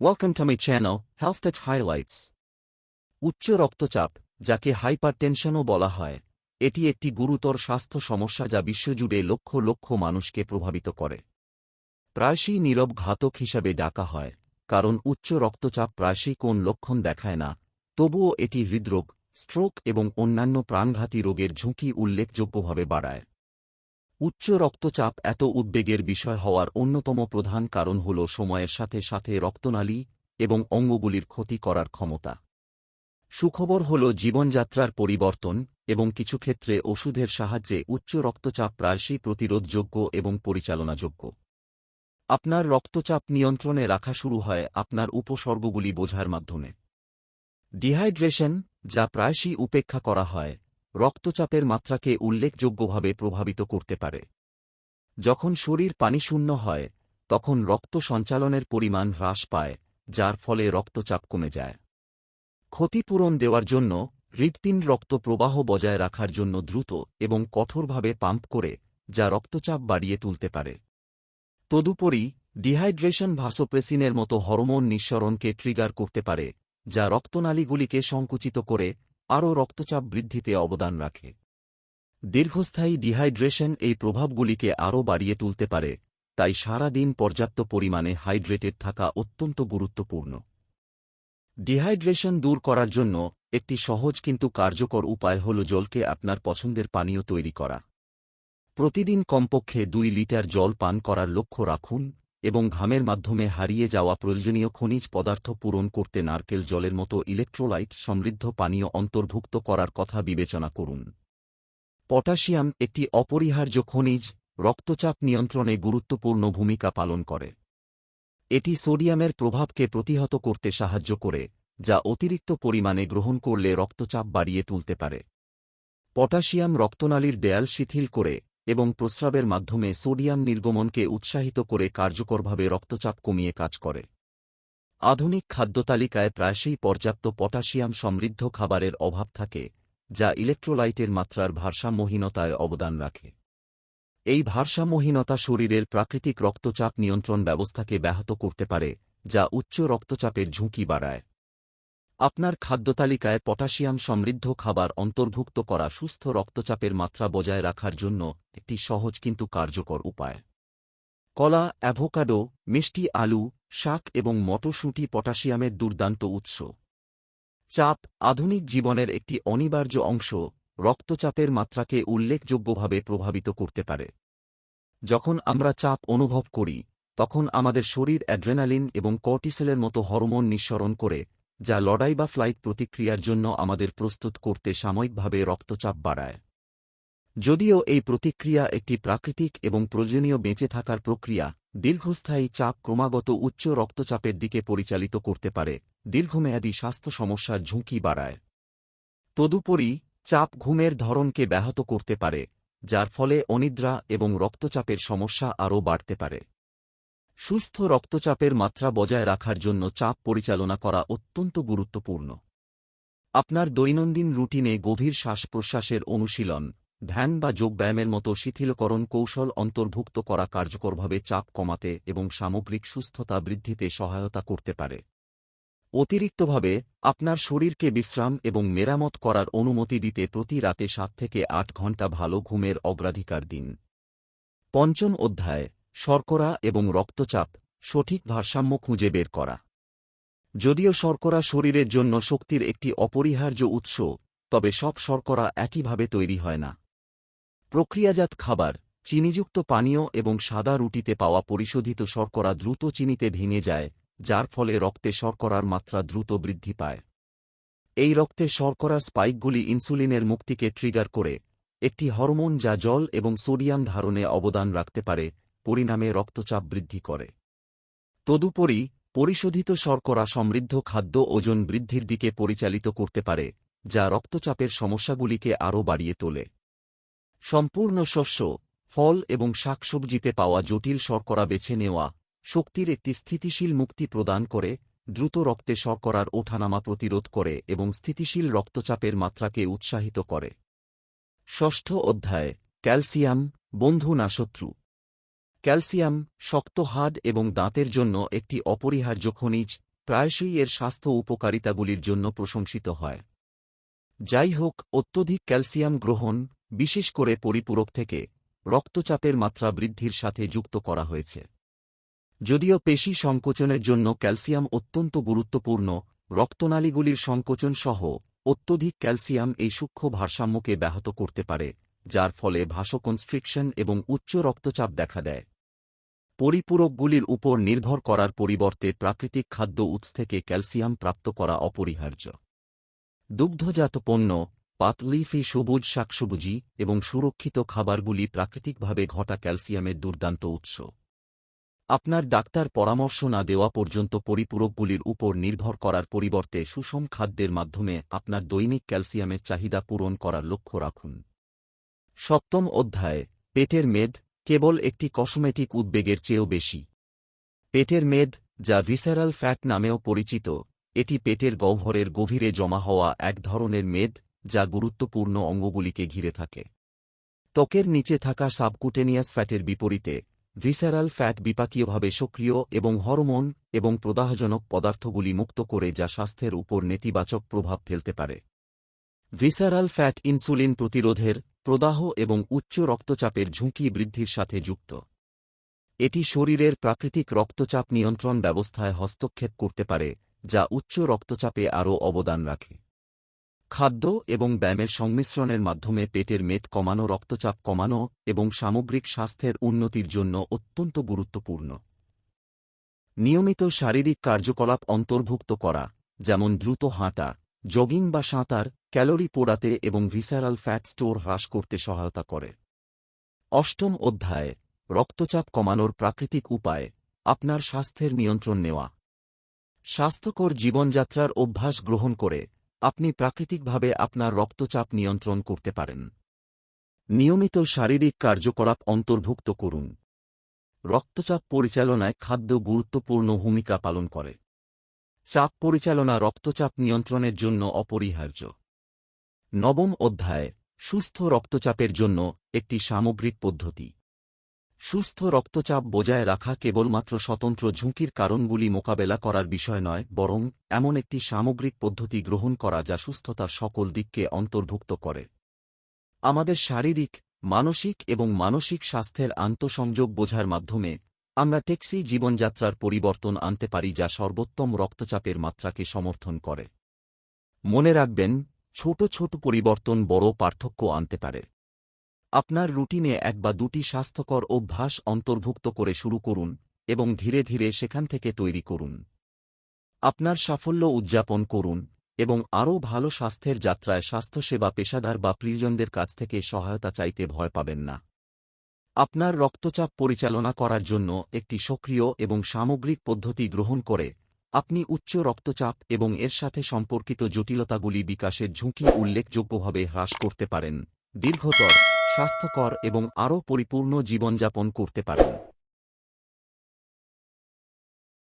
Welcome to my channel, Health Touch Highlights. উচ্চ রক্তচাপ যাকে হাইপারটেনশনও বলা হয় এটি একটি গুরুতর স্বাস্থ্য সমস্যা যা বিশ্বজুড়ে লক্ষ লক্ষ মানুষকে প্রভাবিত করে। প্রায়শই নীরব ঘাতক হিসাবে ডাকা হয় কারণ উচ্চ রক্তচাপ প্রায়শই কোন লক্ষণ দেখায় না। তবুও এটি হৃদরোগ স্ট্রোক এবং অন্যান্য প্রাণঘাতী রোগের ঝুঁকি উল্লেখযোগ্যভাবে বাড়ায়। উচ্চ রক্তচাপ এত উদ্বেগের বিষয় হওয়ার অন্যতম প্রধান কারণ হল সময়ের সাথে সাথে রক্তনালী এবং অঙ্গগুলির ক্ষতি করার ক্ষমতা। সুখবর হল জীবনযাত্রার পরিবর্তন এবং কিছু ক্ষেত্রে ওষুধের সাহায্যে উচ্চ রক্তচাপ প্রায়শই প্রতিরোধযোগ্য এবং পরিচালনাযোগ্য। আপনার রক্তচাপ নিয়ন্ত্রণে রাখা শুরু হয় আপনার উপসর্গগুলি বোঝার মাধ্যমে। ডিহাইড্রেশন, যা প্রায়শই উপেক্ষা করা হয় রক্তচাপের মাত্রাকে উল্লেখযোগ্যভাবে প্রভাবিত করতে পারে। যখন শরীর পানিশূন্য হয়, তখন রক্ত সঞ্চালনের পরিমাণ হ্রাস পায়, যার ফলে রক্তচাপ কমে যায়। ক্ষতিপূরণ দেওয়ার জন্য হৃৎপিণ্ড রক্ত প্রবাহ বজায় রাখার জন্য দ্রুত এবং কঠোরভাবে পাম্প করে, যা রক্তচাপ বাড়িয়ে তুলতে পারে। তদুপরি, ডিহাইড্রেশন ভাসোপ্রেসিনের মতো হরমোন নিঃসরণকে ট্রিগার করতে পারে, যা রক্তনালীগুলিকে সংকুচিত করে আরও রক্তচাপ বৃদ্ধিতে অবদান রাখে। দীর্ঘস্থায়ী ডিহাইড্রেশন এই প্রভাবগুলিকে আরও বাড়িয়ে তুলতে পারে, তাই সারা দিন পর্যাপ্ত পরিমাণে হাইড্রেটেড থাকা অত্যন্ত গুরুত্বপূর্ণ। ডিহাইড্রেশন দূর করার জন্য একটি সহজ কিন্তু কার্যকর উপায় হল জলকে আপনার পছন্দের পানীয় তৈরি করা। প্রতিদিন কমপক্ষে দুই লিটার জল পান করার লক্ষ্য রাখুন এবং ঘামের মাধ্যমে হারিয়ে যাওয়া প্রয়োজনীয় খনিজ পদার্থ পূরণ করতে নারকেল জলের মতো ইলেকট্রোলাইট সমৃদ্ধ পানীয় অন্তর্ভুক্ত করার কথা বিবেচনা করুন। পটাশিয়াম একটি অপরিহার্য খনিজ, রক্তচাপ নিয়ন্ত্রণে গুরুত্বপূর্ণ ভূমিকা পালন করে। এটি সোডিয়ামের প্রভাবকে প্রতিহত করতে সাহায্য করে, যা অতিরিক্ত পরিমাণে গ্রহণ করলে রক্তচাপ বাড়িয়ে তুলতে পারে। পটাশিয়াম রক্তনালীর দেয়াল শিথিল করে এবং প্রস্রাবের মাধ্যমে সোডিয়াম নির্গমনকে উৎসাহিত করে কার্যকরভাবে রক্তচাপ কমিয়ে কাজ করে। আধুনিক খাদ্যতালিকায় প্রায়শই পর্যাপ্ত পটাশিয়াম সমৃদ্ধ খাবারের অভাব থাকে, যা ইলেকট্রোলাইটের মাত্রার ভারসাম্যহীনতায় অবদান রাখে। এই ভারসাম্যহীনতা শরীরের প্রাকৃতিক রক্তচাপ নিয়ন্ত্রণ ব্যবস্থাকে ব্যাহত করতে পারে, যা উচ্চ রক্তচাপের ঝুঁকি বাড়ায়। আপনার খাদ্যতালিকায় পটাশিয়াম সমৃদ্ধ খাবার অন্তর্ভুক্ত করা সুস্থ রক্তচাপের মাত্রা বজায় রাখার জন্য একটি সহজ কিন্তু কার্যকর উপায়। কলা, অ্যাভোকাডো, মিষ্টি আলু, শাক এবং মটরশুঁটি পটাশিয়ামের দুর্দান্ত উৎস। চাপ আধুনিক জীবনের একটি অনিবার্য অংশ, রক্তচাপের মাত্রাকে উল্লেখযোগ্যভাবে প্রভাবিত করতে পারে। যখন আমরা চাপ অনুভব করি, তখন আমাদের শরীর অ্যাড্রেনালিন এবং কর্টিসেলের মতো হরমোন নিঃসরণ করে যা লড়াই বা ফ্লাইট প্রতিক্রিয়ার জন্য আমাদের প্রস্তুত করতে সাময়িকভাবে রক্তচাপ বাড়ায়। যদিও এই প্রতিক্রিয়া একটি প্রাকৃতিক এবং প্রয়োজনীয় বেঁচে থাকার প্রক্রিয়া, দীর্ঘস্থায়ী চাপ ক্রমাগত উচ্চ রক্তচাপের দিকে পরিচালিত করতে পারে, দীর্ঘমেয়াদী স্বাস্থ্য সমস্যার ঝুঁকি বাড়ায়। তদুপরি, চাপ ঘুমের ধরনকে ব্যাহত করতে পারে, যার ফলে অনিদ্রা এবং রক্তচাপের সমস্যা আরও বাড়তে পারে। সুস্থ রক্তচাপের মাত্রা বজায় রাখার জন্য চাপ পরিচালনা করা অত্যন্ত গুরুত্বপূর্ণ। আপনার দৈনন্দিন রুটিনে গভীর শ্বাস প্রশ্বাসের অনুশীলন, ধ্যান বা যোগব্যায়ামের মতো শিথিলকরণ কৌশল অন্তর্ভুক্ত করা কার্যকরভাবে চাপ কমাতে এবং সামগ্রিক সুস্থতা বৃদ্ধিতে সহায়তা করতে পারে। অতিরিক্তভাবে, আপনার শরীরকে বিশ্রাম এবং মেরামত করার অনুমতি দিতে প্রতি রাতে সাত থেকে আট ঘণ্টা ভালো ঘুমের অগ্রাধিকার দিন। পঞ্চম অধ্যায় শর্করা এবং রক্তচাপ সঠিক ভারসাম্য খুঁজে বের করা। যদিও শর্করা শরীরের জন্য শক্তির একটি অপরিহার্য উৎস, তবে সব শর্করা একইভাবে তৈরি হয় না। প্রক্রিয়াজাত খাবার, চিনিযুক্ত পানীয় এবং সাদা রুটিতে পাওয়া পরিশোধিত শর্করা দ্রুত চিনিতে ভেঙে যায়, যার ফলে রক্তে শর্করার মাত্রা দ্রুত বৃদ্ধি পায়। এই রক্তে শর্করার স্পাইকগুলি ইনসুলিনের মুক্তিকে ট্রিগার করে, একটি হরমোন যা জল এবং সোডিয়াম ধারণে অবদান রাখতে পারে পরিণামে রক্তচাপ বৃদ্ধি করে। তদুপরি, পরিশোধিত শর্করা সমৃদ্ধ খাদ্য ওজন বৃদ্ধির দিকে পরিচালিত করতে পারে, যা রক্তচাপের সমস্যাগুলিকে আরও বাড়িয়ে তোলে। সম্পূর্ণ শস্য, ফল এবং শাকসবজিতে পাওয়া জটিল শর্করা বেছে নেওয়া শক্তির একটি স্থিতিশীল মুক্তি প্রদান করে, দ্রুত রক্তে শর্করার ওঠানামা প্রতিরোধ করে এবং স্থিতিশীল রক্তচাপের মাত্রাকে উৎসাহিত করে। ষষ্ঠ অধ্যায়, ক্যালসিয়াম বন্ধু না শত্রু। ক্যালসিয়াম শক্ত হাড় এবং দাঁতের জন্য একটি অপরিহার্য খনিজ, প্রায়শই এর স্বাস্থ্য উপকারিতাগুলির জন্য প্রশংসিত হয়। যাই হোক, অত্যধিক ক্যালসিয়াম গ্রহণ, বিশেষ করে পরিপূরক থেকে, রক্তচাপের মাত্রা বৃদ্ধির সাথে যুক্ত করা হয়েছে। যদিও পেশি সংকোচনের জন্য ক্যালসিয়াম অত্যন্ত গুরুত্বপূর্ণ, রক্তনালীগুলির সংকোচন সহ অত্যধিক ক্যালসিয়াম এই সূক্ষ্ম ভারসাম্যকে ব্যাহত করতে পারে, যার ফলে ভাসকনস্ট্রিকশন এবং উচ্চ রক্তচাপ দেখা দেয়। পরিপূরকগুলির উপর নির্ভর করার পরিবর্তে প্রাকৃতিক খাদ্য উৎস থেকে ক্যালসিয়াম প্রাপ্ত করা অপরিহার্য। দুগ্ধজাত পণ্য পাতলিফি সবুজ শাকসবুজি এবং সুরক্ষিত খাবারগুলি প্রাকৃতিকভাবে ঘটা ক্যালসিয়ামের দুর্দান্ত উৎস। আপনার ডাক্তার পরামর্শ না দেওয়া পর্যন্ত পরিপূরকগুলির উপর নির্ভর করার পরিবর্তে সুষম খাদ্যের মাধ্যমে আপনার দৈনিক ক্যালসিয়ামের চাহিদা পূরণ করার লক্ষ্য রাখুন। সপ্তম অধ্যায়, পেটের মেদ কেবল একটি কসমেটিক উদ্বেগের চেয়েও বেশি। পেটের মেদ, যা ভিসেরাল ফ্যাট নামেও পরিচিত, এটি পেটের গহ্বরের গভীরে জমা হওয়া এক ধরনের মেদ, যা গুরুত্বপূর্ণ অঙ্গগুলিকে ঘিরে থাকে। ত্বকের নিচে থাকা সাবকুটেনিয়াস ফ্যাটের বিপরীতে, ভিসেরাল ফ্যাট বিপাকীয়ভাবে সক্রিয় এবং হরমোন এবং প্রদাহজনক পদার্থগুলি মুক্ত করে যা স্বাস্থ্যের উপর নেতিবাচক প্রভাব ফেলতে পারে। ভিসারাল ফ্যাট ইনসুলিন প্রতিরোধের প্রদাহ এবং উচ্চ রক্তচাপের ঝুঁকি বৃদ্ধির সাথে যুক্ত। এটি শরীরের প্রাকৃতিক রক্তচাপ নিয়ন্ত্রণ ব্যবস্থায় হস্তক্ষেপ করতে পারে, যা উচ্চ রক্তচাপে আরও অবদান রাখে। খাদ্য এবং ব্যায়ামের সংমিশ্রণের মাধ্যমে পেটের মেদ কমানো, রক্তচাপ কমানো এবং সামগ্রিক স্বাস্থ্যের উন্নতির জন্য অত্যন্ত গুরুত্বপূর্ণ। নিয়মিত শারীরিক কার্যকলাপ অন্তর্ভুক্ত করা, যেমন দ্রুত হাঁটা, জগিং বা সাঁতার ক্যালোরি পোড়াতে এবং ভিসারাল ফ্যাট স্টোর হ্রাস করতে সহায়তা করে। অষ্টম অধ্যায়ে, রক্তচাপ কমানোর প্রাকৃতিক উপায়, আপনার স্বাস্থ্যের নিয়ন্ত্রণ নেওয়া। স্বাস্থ্যকর জীবনযাত্রার অভ্যাস গ্রহণ করে আপনি প্রাকৃতিকভাবে আপনার রক্তচাপ নিয়ন্ত্রণ করতে পারেন। নিয়মিত শারীরিক কার্যকলাপ অন্তর্ভুক্ত করুন। রক্তচাপ পরিচালনায় খাদ্য গুরুত্বপূর্ণ ভূমিকা পালন করে। চাপ পরিচালনা রক্তচাপ নিয়ন্ত্রণের জন্য অপরিহার্য। নবম অধ্যায়, সুস্থ রক্তচাপের জন্য একটি সামগ্রিক পদ্ধতি। সুস্থ রক্তচাপ বজায় রাখা কেবলমাত্র স্বতন্ত্র ঝুঁকির কারণগুলি মোকাবেলা করার বিষয় নয়, বরং এমন একটি সামগ্রিক পদ্ধতি গ্রহণ করা যা সুস্থতার সকল দিককে অন্তর্ভুক্ত করে। আমাদের শারীরিক, মানসিক এবং মানসিক স্বাস্থ্যের আন্তঃসংযোগ বোঝার মাধ্যমে আমরা ট্যাক্সি জীবনযাত্রার পরিবর্তন আনতে পারি যা সর্বোত্তম রক্তচাপের মাত্রাকে সমর্থন করে। মনে রাখবেন ছোট ছোট পরিবর্তন বড় পার্থক্য আনতে পারে। আপনার রুটিনে এক বা দুটি স্বাস্থ্যকর অভ্যাস অন্তর্ভুক্ত করে শুরু করুন এবং ধীরে ধীরে সেখান থেকে তৈরি করুন। আপনার সাফল্য উদযাপন করুন এবং আরও ভালো স্বাস্থ্যের যাত্রায় স্বাস্থ্যসেবা পেশাদার বা প্রিয়জনদের কাছ থেকে সহায়তা চাইতে ভয় পাবেন না। আপনার রক্তচাপ পরিচালনা করার জন্য একটি সক্রিয় এবং সামগ্রিক পদ্ধতি গ্রহণ করে আপনি উচ্চ রক্তচাপ এবং এর সাথে সম্পর্কিত জটিলতাগুলি বিকাশের ঝুঁকি উল্লেখযোগ্যভাবে হ্রাস করতে পারেন। দীর্ঘতর, স্বাস্থ্যকর এবং আরও পরিপূর্ণ জীবনযাপন করতে পারেন।